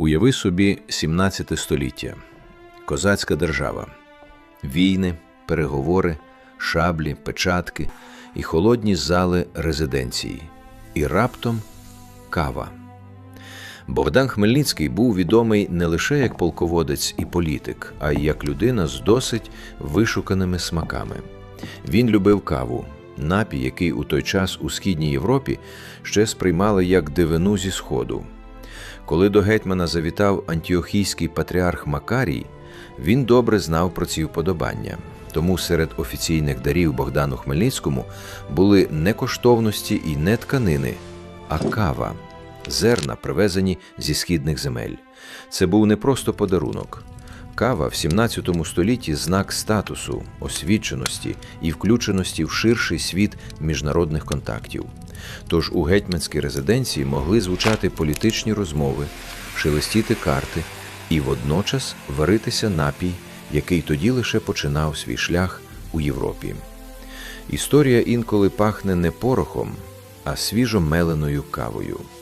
Уяви собі 17 століття, козацька держава, війни, переговори, шаблі, печатки і холодні зали резиденції. І раптом кава. Богдан Хмельницький був відомий не лише як полководець і політик, а й як людина з досить вишуканими смаками. Він любив каву, напій, який у той час у східній Європі ще сприймали як дивину зі сходу. Коли до гетьмана завітав антіохійський патріарх Макарій, він добре знав про ці вподобання. Тому серед офіційних дарів Богдану Хмельницькому були не коштовності і не тканини, а кава, зерна, привезені зі східних земель. Це був не просто подарунок. Кава в 17 столітті знак статусу, освіченості і включеності в ширший світ міжнародних контактів. Тож у гетьманській резиденції могли звучати політичні розмови, шелестіти карти і водночас варитися напій, який тоді лише починав свій шлях у Європі. Історія інколи пахне не порохом, а свіжо меленою кавою.